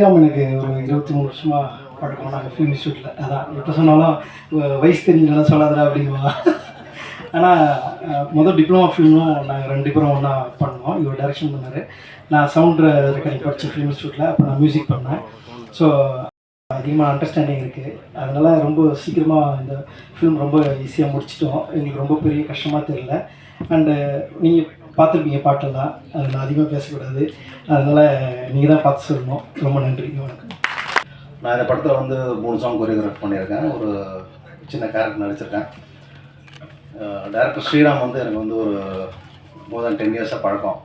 ஸ்ரீராம் எனக்கு ஒரு இருபத்தி மூணு வருஷமாக பழக்கம் நாங்கள் ஃபிலிம் இன்ஸ்டியூட்டில் அதான் எப்போ சொன்னாலும் வயசு தெரிஞ்சதெல்லாம் சொல்லாதடா அப்படிங்குவா ஆனால் முதல் டிப்ளமா ஃபிலிமும் நாங்கள் ரெண்டு பேரும் ஒன்றா பண்ணோம். இவர் டைரக்ஷன் பண்ணார். நான் சவுண்ட் ரெக்கார்டிங் படித்தேன் ஃபிலிம் இன்ஸ்டியூட்டில் அப்போ நான் மியூசிக் பண்ணேன். ஸோ அதிகமாக அண்டர்ஸ்டாண்டிங் இருக்குது அதனால் ரொம்ப சீக்கிரமாக இந்த ஃபிலிம் ரொம்ப ஈஸியாக முடிச்சிட்டோம். எங்களுக்கு ரொம்ப பெரிய கஷ்டமாக தெரியல. அண்டு நீங்கள் பார்த்துருப்பீங்க பாட்டெல்லாம். அது நான் அதிகமாக பேசக்கூடாது. அதனால் நீங்கள் தான் பார்த்து சொல்லணும். ரொம்ப நன்றி. வணக்கம். நான் இந்த படத்தில் வந்து மூணு சாங் கொரியோகிராஃப் பண்ணியிருக்கேன். ஒரு சின்ன கேரக்டர் நடிச்சிருக்கேன். டேரக்டர் ஸ்ரீராம் வந்து எனக்கு வந்து ஒரு மோர் தென் டென் இயர்ஸாக பழக்கம்.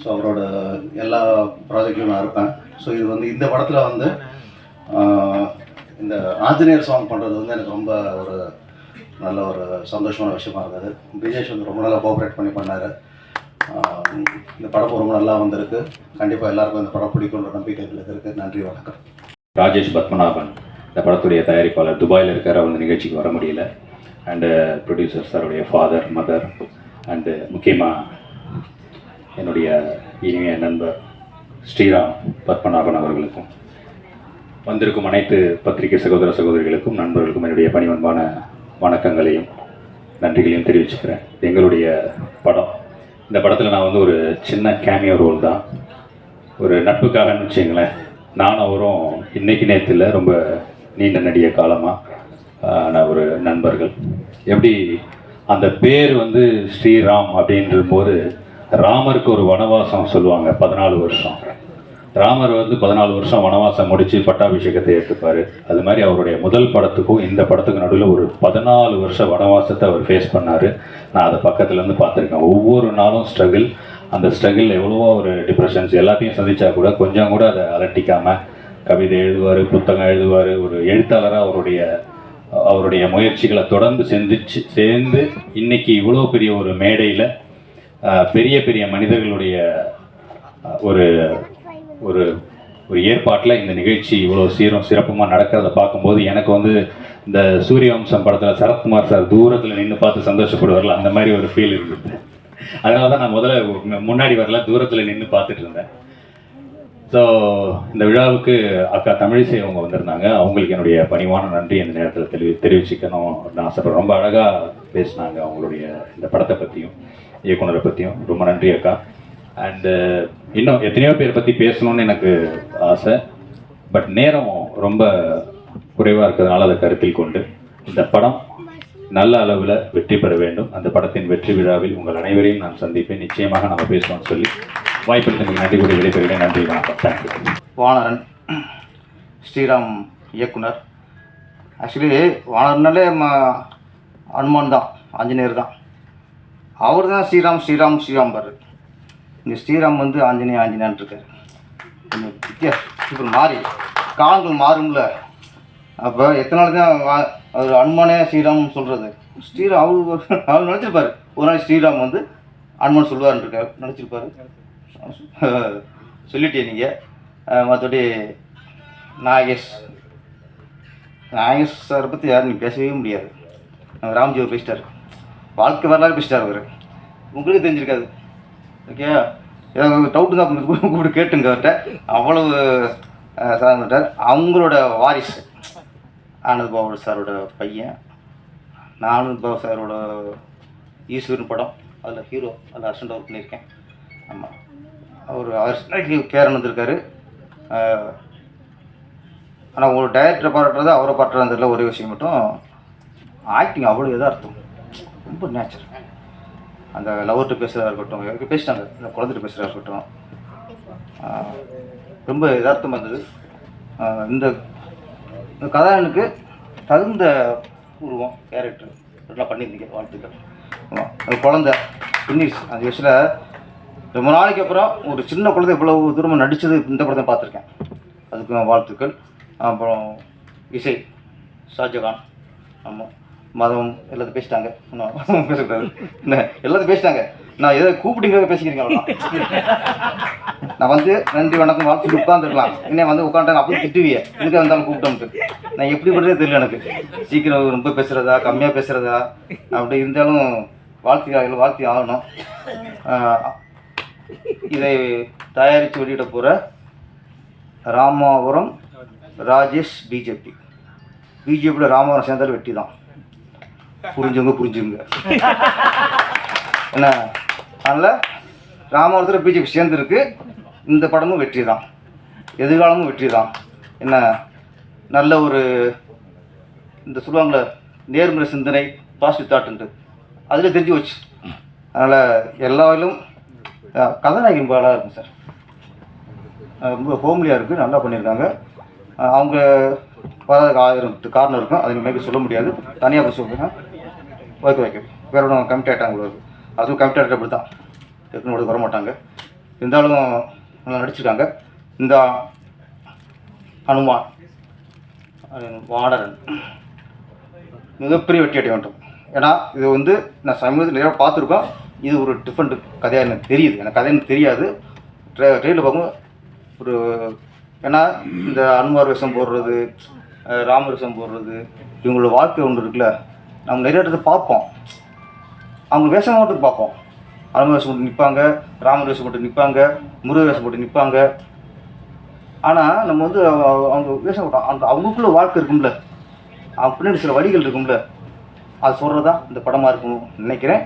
ஸோ அவரோட எல்லா ப்ராஜெக்ட்லையும் நான் இருப்பேன். ஸோ இது வந்து இந்த படத்தில் வந்து இந்த ஆஞ்சநேயர் சாங் பண்ணுறது வந்து எனக்கு ரொம்ப ஒரு நல்ல ஒரு சந்தோஷமான விஷயமா இருந்தது. பிஜேஷ் வந்து ரொம்ப நல்லா கோஆப்ரேட் பண்ணி பண்ணார். இந்த படம் ரொம்ப நல்லா வந்திருக்கு. கண்டிப்பாக எல்லாருக்கும் இந்த படம் பிடிக்கும்ன்ற நம்பிக்கை எங்களுக்கு இருக்குது நன்றி வணக்கம். ராஜேஷ் பத்மநாபன் இந்த படத்துடைய தயாரிப்பாளர். துபாயில் இருக்கிற வந்து நிகழ்ச்சிக்கு வர முடியல. அண்டு ப்ரொடியூசர் சாருடைய ஃபாதர் மதர் அண்டு முக்கியமாக என்னுடைய இனிய நண்பர் ஸ்ரீராம் பத்மநாபன் அவர்களுக்கும் வந்திருக்கும் அனைத்து பத்திரிகை சகோதர சகோதரிகளுக்கும் நண்பர்களுக்கும் என்னுடைய பணிவன்பான வணக்கங்களையும் நன்றிகளையும் தெரிவிச்சுக்கிறேன். எங்களுடைய படம் இந்த படத்தில் நான் வந்து ஒரு சின்ன கேமியோ ரோல் தான். ஒரு நட்புக்காகன்னு வச்சுங்களேன். நானும் அவரும் இன்னைக்கு நேரத்தில் ரொம்ப நீண்ட நடிக காலமாக நான் ஒரு நண்பர்கள். எப்படி அந்த பேர் வந்து ஸ்ரீராம் அப்படின்ற போது ராமருக்கு ஒரு வனவாசம் சொல்லுவாங்க பதினாலு வருஷம். ராமர் வந்து பதினாலு வருஷம் வனவாசம் முடிச்சு பட்டாபிஷேகத்தை ஏற்றுப்பாரு. அது மாதிரி அவருடைய முதல் படத்துக்கும் இந்த படத்துக்கும் நடுவில் ஒரு பதினாலு வருஷ வனவாசத்தை அவர் ஃபேஸ் பண்ணாரு. நான் அதை பக்கத்துல இருந்து பார்த்துருக்கேன். ஒவ்வொரு நாளும் ஸ்ட்ரகிள் அந்த ஸ்ட்ரகிள் எவ்வளவோ ஒரு டிப்ரெஷன்ஸ் எல்லாத்தையும் சந்திச்சா கூட கொஞ்சம் கூட அதை அலட்டிக்காம கவிதை எழுதுவார் புத்தகம் எழுதுவார். ஒரு எழுத்தாளராக அவருடைய அவருடைய முயற்சிகளை தொடர்ந்து செஞ்சிச்சு சேர்ந்து இன்னைக்கு இவ்வளோ பெரிய ஒரு மேடையில் பெரிய பெரிய மனிதர்களுடைய ஒரு ஒரு ஒரு ஏற்பாட்டில் இந்த நிகழ்ச்சி இவ்வளோ சீரும் சிறப்புமாக நடக்கிறத பார்க்கும்போது எனக்கு வந்து இந்த சூரியவம்சம் படத்தில் சரத்குமார் சார் தூரத்தில் நின்று பார்த்து சந்தோஷப்படுவார்ல அந்த மாதிரி ஒரு ஃபீல் இருந்தது. அதனால தான் நான் முதல்ல முன்னாடி வரல தூரத்தில் நின்று பார்த்துட்டு இருந்தேன். ஸோ இந்த விழாவுக்கு அக்கா தமிழிசை அவங்க வந்திருந்தாங்க. அவங்களுக்கு என்னுடைய பணிவான நன்றி. இந்த நேரத்தில் தெரிவி தெரிவிச்சுக்கணும் அப்படின்னு ஆசைப்படுறேன் ரொம்ப அழகாக பேசினாங்க அவங்களுடைய இந்த படத்தை பற்றியும் இயக்குனரை பற்றியும் ரொம்ப நன்றி அக்கா. அண்டு இன்னும் எத்தனையோ பேர் பற்றி பேசணும்னு எனக்கு ஆசை. பட் நேரம் ரொம்ப குறைவாக இருக்கிறதுனால அதை கருத்தில் கொண்டு இந்த படம் நல்ல அளவில் வெற்றி பெற வேண்டும். அந்த படத்தின் வெற்றி விழாவில் உங்கள் அனைவரையும் நான் சந்திப்பேன். நிச்சயமாக நம்ம பேசுவோம்னு சொல்லி வாய்ப்பளித்தமைக்கு நன்றி கூறி விடைபெறுகிறேன். நன்றி வணக்கம். தேங்க்யூ வானரன் ஸ்ரீராம் இயக்குனர். ஆக்சுவலி வானர்னாலே ம அனுமான் தான் ஆஞ்சநேயர் தான். அவர் தான் ஸ்ரீராம் ஸ்ரீராம் ஸ்ரீராம் பாரு இங்கே ஸ்ரீராம் வந்து ஆஞ்சநேய ஆஞ்சநேயன் இருக்காரு. கொஞ்சம் வித்தியாசம். இப்போ மாறி. காலங்கள் மாறும்ல. அப்போ எத்தனை நாள் தான் அவர் அனுமானே ஸ்ரீராம்னு சொல்கிறது ஸ்ரீராம் அவர் அவர் நினச்சிருப்பார். ஒரு நாள் ஸ்ரீராம் வந்து அனுமான் சொல்லுவாருன்னு இருக்கார். நினச்சிருப்பாரு. சொல்லிட்டே நீங்கள் மற்றபடி நாகேஷ். நாகேஷ் சாரை பற்றி யாரும் நீ பேசவே முடியாது. நம்ம ராம்ஜி பேசிட்டார். வாழ்க்கை வரலாறு பேசிட்டார் அவர். உங்களுக்கு தெரிஞ்சிருக்காது. ஓகே? ஏதாவது டவுட்டு தான் கூப்பிட்டு கேட்டுங்க அவர்கிட்ட. அவ்வளவு சார்ந்துட்டார் அவங்களோட வாரிசு. ஆனந்த் பாபு சாரோட பையன். நான் பாபு சாரோட ஈஸ்வரன் படம். அதில் ஹீரோ அதில் அர்ஷன் ஒர்க் பண்ணியிருக்கேன். ஆமாம் அவர் அவர் கேரன் வந்திருக்காரு. ஆனால் ஒரு டைரக்டரை பாடுறது அவரை பாடுறதுல ஒரே விஷயம் மட்டும் ஆக்டிங் அவ்வளோ எதார்த்தம் ரொம்ப நேச்சர் அந்த லவர்கிட்ட பேசுகிறதா இருக்கட்டும் யாருக்கு பேசிட்டாங்க இந்த குழந்தைகிட்ட பேசுகிறதா இருக்கட்டும். ரொம்ப யதார்த்தமாக இருந்தது. இந்த இந்த தகுந்த உருவம் கேரக்டர் நல்லா பண்ணியிருந்தீங்க வாழ்த்துக்கள். ஆமாம் அது குழந்த பின்னிஸ் அந்த விஷயத்தில் ரொம்ப நாளைக்கு அப்புறம் ஒரு சின்ன குழந்தை இவ்வளவு தூரமாக நடித்தது இந்த படத்தை பார்த்துருக்கேன். அதுக்கு வாழ்த்துக்கள். அப்புறம் இசை ஷாஜகான். ஆமாம் மதம் எல்லாத்தையும் பேசிட்டாங்க. இன்னும் பேசக்கூடாது. என்ன எல்லாத்தையும் பேசிட்டாங்க. நான் எதை கூப்பிட்டீங்க பேசிக்கிறீங்க நான் வந்து நன்றி வணக்கம் வாழ்த்துட்டு உட்காந்துருக்கலாம் இன்னும் வந்து உட்காந்துட்டேன் அப்படி திட்டுவிய. எதுக்கு வந்தாலும் கூப்பிட்டோம்ட்டு நான் எப்படி பண்ணுறதே தெரியல எனக்கு. சீக்கிரம் ரொம்ப பேசுகிறதா கம்மியாக பேசுகிறதா அப்படி இருந்தாலும் வாழ்த்தி வாழ்த்தி ஆகணும். இதை தயாரித்து வெளியிட போகிற ராமாபுரம் ராஜேஷ் பிஜேபி. பிஜேபியில் ராமாபுரம் சேர்ந்தாலும் வெட்டி தான் புரிஞ்சவங்க புரிஞ்சுங்க என்ன அதனால் ராமாவரத்தில் பிஜேபி சேர்ந்துருக்கு. இந்த படமும் வெற்றி தான் எதிர்காலமும் வெற்றி தான் என்ன நல்ல ஒரு இந்த சொல்லுவாங்களே நேர்மறை சிந்தனை பாசிட்டிவ் தாட்டுன்ட்டு அதில் தெரிஞ்சு வச்சு அதனால் எல்லாரும் கதாநாயகன் பாலாக இருக்கும் சார். ரொம்ப ஹோம்லியாக இருக்குது நல்லா பண்ணியிருக்காங்க. அவங்க வராதுக்கு ஆயிரம் காரணம் இருக்கும். அது மேபி சொல்ல முடியாது. தனியாக போய் சொல்லுங்க ஓகே ஓகே வேற ஒன்றும் கமிட் ஆகிட்டாங்க உங்களுக்கு அதுவும் கமிட் ஆகிட்ட அப்படி தான் டெக்னோடு வர மாட்டாங்க இருந்தாலும் நல்லா நடிச்சிருக்காங்க. இந்த ஹனுமான் வாடரன் மிகப்பெரிய வெற்றி அடைய வேண்டும் ஏன்னா இது வந்து நான் சமீபத்தில் நிறையா பார்த்துருக்கோம். இது ஒரு டிஃப்ரெண்ட் கதையாக எனக்கு தெரியுது. எனக்கு கதை எனக்கு தெரியாது. ட்ரெ ட்ரெயினில் பார்க்கும் ஒரு ஏன்னா இந்த அனுமார் வேஷம் போடுறது ராமர் ராம வேஷம் போடுறது இவங்களோட வாழ்க்கை ஒன்று இருக்குல்ல. நம்ம நிறைய இடத்துல பார்ப்போம். அவங்க வேஷம் மட்டும் பார்ப்போம். அலம வேஷம் போட்டு நிற்பாங்க ராமர் வேஷம் போட்டு நிற்பாங்க முருக வேஷம் போட்டு நிற்பாங்க ஆனால் நம்ம வந்து அவங்க வேஷம் போட்டோம் அந்த அவங்களுக்குள்ள வாழ்க்கை இருக்கும்ல. அவங்க பின்னாடி சில வழிகள் இருக்கும்ல. அது சொல்கிறதா இந்த படமாக இருக்கணும் நினைக்கிறேன்.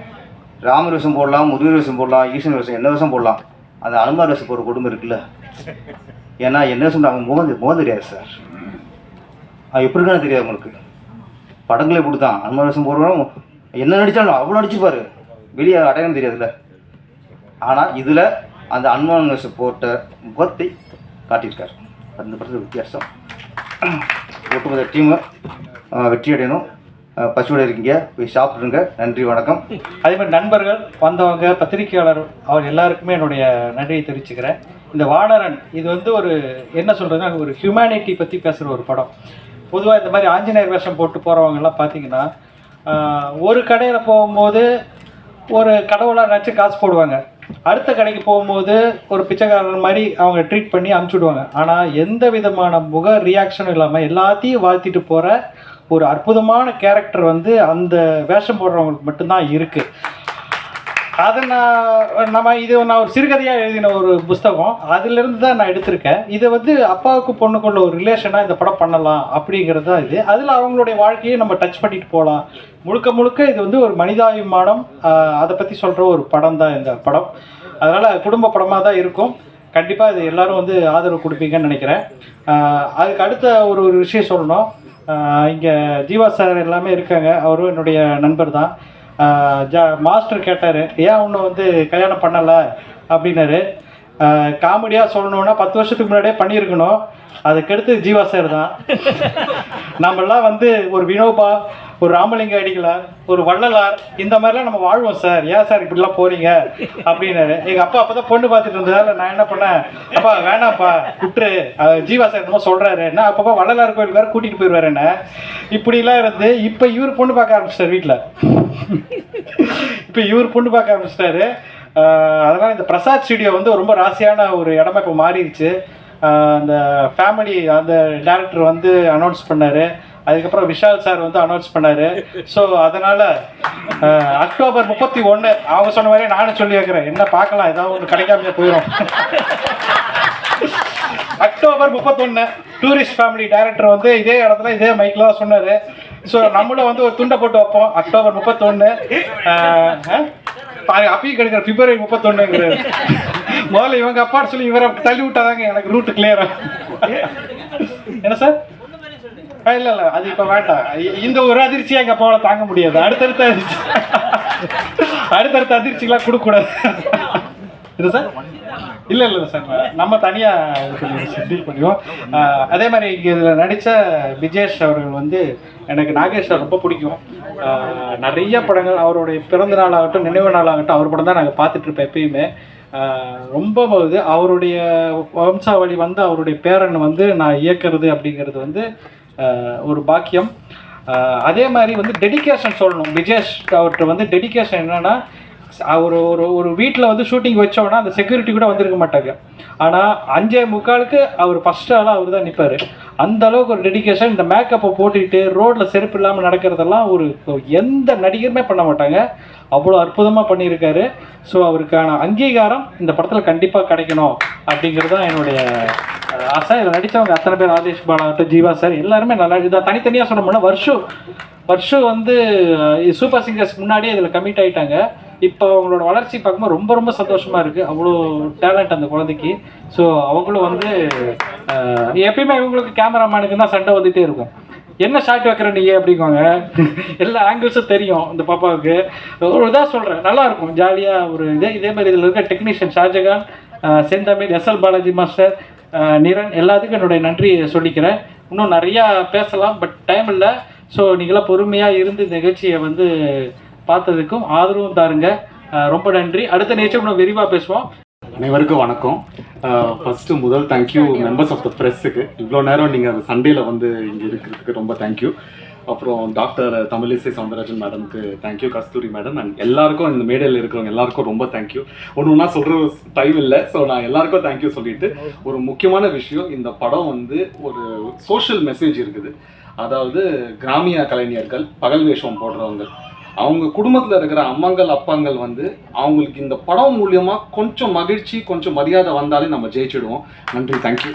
ராமர் வேஷம் போடலாம் முருகர் வேஷம் போடலாம் ஈசன் வேஷம் என்ன வேஷம் போடலாம். அந்த அனுமார் வேஷம் போகிற குடும்பம் இருக்குல்ல. ஏன்னா என்ன வேஷம் அவங்க முகம் முகம் தெரியாது சார். அது எப்படி இருக்கான்னு தெரியாது உங்களுக்கு. படங்களே இப்படி தான் அனுமார் வேஷம் போடுறோம் என்ன நடித்தாலும் அவ்வளோ நடிச்சுப்பார். வெளியே அடையாளம் தெரியாதுல்ல. ஆனால் இதில் அந்த அனுமான் வேஷம் போட்ட முகத்தை காட்டியிருக்கார். அந்த படத்தில் வித்தியாசம். ஒட்டுமொத்த டீமு வெற்றி அடையணும். அஹ், இருக்கீங்க. போய் சாப்பிட்ருங்க நன்றி வணக்கம். அதே மாதிரி நண்பர்கள் வந்தவங்க பத்திரிகையாளர் அவர் எல்லாருக்குமே என்னுடைய நன்றியை தெரிவிச்சுக்கிறேன். இந்த வாடரன் இது வந்து ஒரு என்ன சொல்கிறதுனா ஒரு ஹியூமனிட்டி பற்றி பேசுகிற ஒரு படம். பொதுவாக இந்த மாதிரி ஆஞ்சநேயர் வேஷம் போட்டு போகிறவங்கெல்லாம் பார்த்தீங்கன்னா ஒரு கடையில் போகும்போது ஒரு கடவுளாக நினச்சி காசு போடுவாங்க. அடுத்த கடைக்கு போகும்போது ஒரு பிச்சைக்காரர் மாதிரி அவங்க ட்ரீட் பண்ணி அமுச்சு விடுவாங்க ஆனால் எந்த விதமான முக ரியாக்ஷனும் இல்லாமல் எல்லாத்தையும் வாழ்த்திட்டு போகிற ஒரு அற்புதமான கேரக்டர் வந்து அந்த வேஷம் போடுறவங்களுக்கு மட்டும்தான் இருக்குது அதை நான் நம்ம இது நான் ஒரு சிறுகதையாக எழுதின ஒரு புஸ்தகம். அதிலிருந்து தான் நான் எடுத்திருக்கேன். இதை வந்து அப்பாவுக்கு பொண்ணுக்குள்ள ஒரு ரிலேஷனாக இந்த படம் பண்ணலாம் அப்படிங்கிறது தான் இது. அதில் அவங்களுடைய வாழ்க்கையை நம்ம டச் பண்ணிட்டு போகலாம் முழுக்க முழுக்க இது வந்து ஒரு மனிதாபிமானம். அதை பற்றி சொல்கிற ஒரு படம் தான் இந்த படம். அதனால் குடும்ப படமாக தான் இருக்கும். கண்டிப்பாக இது எல்லோரும் வந்து ஆதரவு கொடுப்பீங்கன்னு நினைக்கிறேன். அதுக்கு அடுத்த ஒரு ஒரு விஷயம் சொல்லணும். இங்கே ஜீவா சார் எல்லாமே இருக்காங்க. அவரும் என்னுடைய நண்பர் தான் ஜா மாஸ்டர் கேட்டார் ஏன் ஒன்று வந்து கல்யாணம் பண்ணலை? அப்படின்னாரு. காமெடியாக சொல்லணுன்னா பத்து வருஷத்துக்கு முன்னாடியே பண்ணியிருக்கணும். அதுக்கு அடுத்து ஜீவா சார் தான். நம்மெல்லாம் வந்து ஒரு வினோபா ஒரு ராமலிங்க அடிகளார் ஒரு வள்ளலார் இந்த மாதிரிலாம் நம்ம வாழ்வோம் சார் ஏன் சார் இப்படிலாம் போகிறீங்க அப்படின்னாரு. எங்கள் அப்பா அப்போ தான் பொண்ணு பார்த்துட்டு இருந்ததால நான் என்ன பண்ணேன்? அப்பா வேணாம்ப்பா விட்டுரு. ஜீவா சார் என்னமோ சொல்கிறாரு என்ன அப்பப்போ வள்ளலார் கோயிலுக்கு வேறு கூட்டிகிட்டு போயிடுவார் என்ன? இப்படிலாம் இருந்து இப்போ இவர் பொண்ணு பார்க்க ஆரம்பிச்சிட்டார் வீட்டில் இப்போ இவர் பொண்ணு பார்க்க ஆரம்பிச்சிட்டாரு. அதனால் இந்த பிரசாத் ஸ்டுடியோ வந்து ரொம்ப ராசியான ஒரு இடமா இப்போ மாறிடுச்சு. அந்த ஃபேமிலி அந்த டேரக்டர் வந்து அனௌன்ஸ் பண்ணார். அதுக்கப்புறம் விஷால் சார் வந்து அனௌன்ஸ் பண்ணார். ஸோ அதனால் அக்டோபர் முப்பத்தி ஒன்று அவங்க சொன்ன மாதிரியே நானும் சொல்லி வைக்கிறேன். என்ன பார்க்கலாம் ஏதாவது ஒன்று கிடைக்காம போயிடும் அக்டோபர் முப்பத்தொன்று டூரிஸ்ட் ஃபேமிலி டைரக்டர் வந்து இதே இடத்துல இதே மைக்கில் தான் சொன்னார். ஸோ நம்மளும் வந்து ஒரு துண்டை போட்டு வைப்போம் அக்டோபர் முப்பத்தொன்று அப்பயும் கிடைக்கிற பிப்ரவரி முப்பத்தொன்னுங்கிற முதல்ல இவங்க அப்பா சொல்லி இவரை தள்ளி விட்டாதாங்க எனக்கு ரூட்டு கிளியர் என்ன சார்? இல்லை இல்ல இல்ல அது இப்ப வேண்டாம். இ- இந்த ஒரு அதிர்ச்சி எங்க அப்பாவால் தாங்க முடியாது. அடுத்தடுத்த அதிர்ச்சி அடுத்தடுத்த அதிர்ச்சிலாம் கொடுக்க கூடாது இது சார்? இல்ல இல்ல சார். நம்ம தனியா டீல் பண்ணுவோம் அதே மாதிரி இங்க இதுல நடிச்ச விஜேஷ் அவர்கள் வந்து எனக்கு நாகேஷ் ரொம்ப பிடிக்கும். நிறைய படங்கள் அவருடைய பிறந்த நாள் ஆகட்டும் நினைவு நாள் ஆகட்டும் அவர் படம் தான் நாங்கள் பார்த்துட்டு இருப்போம் எப்பயுமே ரொம்ப இது அவருடைய வம்சாவளி வந்து அவருடைய பேரன் வந்து நான் இயக்கிறது அப்படிங்கிறது வந்து ஒரு பாக்கியம். அதே மாதிரி வந்து டெடிகேஷன் சொல்லணும். விஜேஷ் அவர்கிட்ட வந்து டெடிகேஷன் என்னன்னா அவர் ஒரு ஒரு வீட்டில் வந்து ஷூட்டிங் வச்சோன்னா அந்த செக்யூரிட்டி கூட வந்திருக்க மாட்டாங்க. ஆனால் அஞ்சே முக்காலுக்கு அவர் ஃபஸ்ட் ஆளாக அவர் தான் நிற்பார் அந்த அளவுக்கு ஒரு டெடிகேஷன் இந்த மேக்கப்பை போட்டுக்கிட்டு ரோட்டில் செருப்பு இல்லாமல் நடக்கிறதெல்லாம் ஒரு எந்த நடிகருமே பண்ண மாட்டாங்க. அவ்வளோ அற்புதமாக பண்ணியிருக்காரு. ஸோ அவருக்கான அங்கீகாரம் இந்த படத்தில் கண்டிப்பாக கிடைக்கணும் அப்படிங்கிறது தான் என்னுடைய ஆசை. இதில் நடித்தவங்க அத்தனை பேர் ராஜேஷ் பாலாகட்டும் ஜீவா சார் எல்லாருமே நல்லா இதான் தனித்தனியாக சொன்னோம்னா வருஷம் வருஷம் வந்து சூப்பர் சிங்கர்ஸ் முன்னாடியே இதில் கமிட் ஆயிட்டாங்க. இப்போ அவங்களோட வளர்ச்சி பார்க்கும்போது ரொம்ப ரொம்ப சந்தோஷமாக இருக்குது அவ்வளோ டேலண்ட் அந்த குழந்தைக்கு. ஸோ அவங்களும் வந்து எப்பயுமே இவங்களுக்கு கேமராமேனுக்கு தான் சண்டை வந்துகிட்டே இருக்கும். என்ன ஷாட் வைக்கிற நீ அப்படிங்குவாங்க? எல்லா ஆங்கிள்ஸும் தெரியும் இந்த பாப்பாவுக்கு. ஒரு இதாக சொல்கிறேன் நல்லா இருக்கும். ஜாலியாக ஒரு இதே இதே மாதிரி இதில் இருக்க டெக்னீஷியன் ஷாஜகான் செந்தமிழ் செந்தமிழ் எஸ்எல் பாலாஜி மாஸ்டர் நிரன் எல்லாத்துக்கும் என்னுடைய நன்றி சொல்லிக்கிறேன். இன்னும் நிறையா பேசலாம் பட் டைம் இல்லை. ஸோ நீங்களாம் பொறுமையாக இருந்து நிகழ்ச்சியை வந்து பார்த்ததுக்கும் ஆதரவும் தாருங்க. ரொம்ப நன்றி. அடுத்த நிகழ்ச்சி இன்னும் விரிவாக பேசுவோம். அனைவருக்கும் வணக்கம். ஃபஸ்ட்டு முதல் thank you members of the ப்ரெஸ்ஸுக்கு இவ்வளோ நேரம் நீங்கள் அந்த சண்டேல வந்து இங்கே இருக்கிறதுக்கு ரொம்ப தேங்க்யூ அப்புறம் டாக்டர் தமிழிசை சவுந்தரராஜன் மேடம்க்கு தேங்க்யூ கஸ்தூரி மேடம் அண்ட் எல்லாருக்கும் இந்த மேடையில் இருக்கிறவங்க எல்லாருக்கும் ரொம்ப தேங்க்யூ ஒன்று ஒன்றா சொல்கிற டைம் இல்லை. ஸோ நான் எல்லாருக்கும் தேங்க்யூ சொல்லிட்டு ஒரு முக்கியமான விஷயம் இந்த படம் வந்து ஒரு சோஷியல் மெசேஜ் இருக்குது. அதாவது கிராமிய கலைஞர்கள் பகல் வேஷம் போடுறவங்க. அவங்க குடும்பத்தில் இருக்கிற அம்மாங்கள் அப்பாங்கள் வந்து அவங்களுக்கு இந்த படம் மூலியமாக கொஞ்சம் மகிழ்ச்சி கொஞ்சம் மரியாதை வந்தாலே நம்ம ஜெயிச்சிடுவோம். நன்றி தேங்க்யூ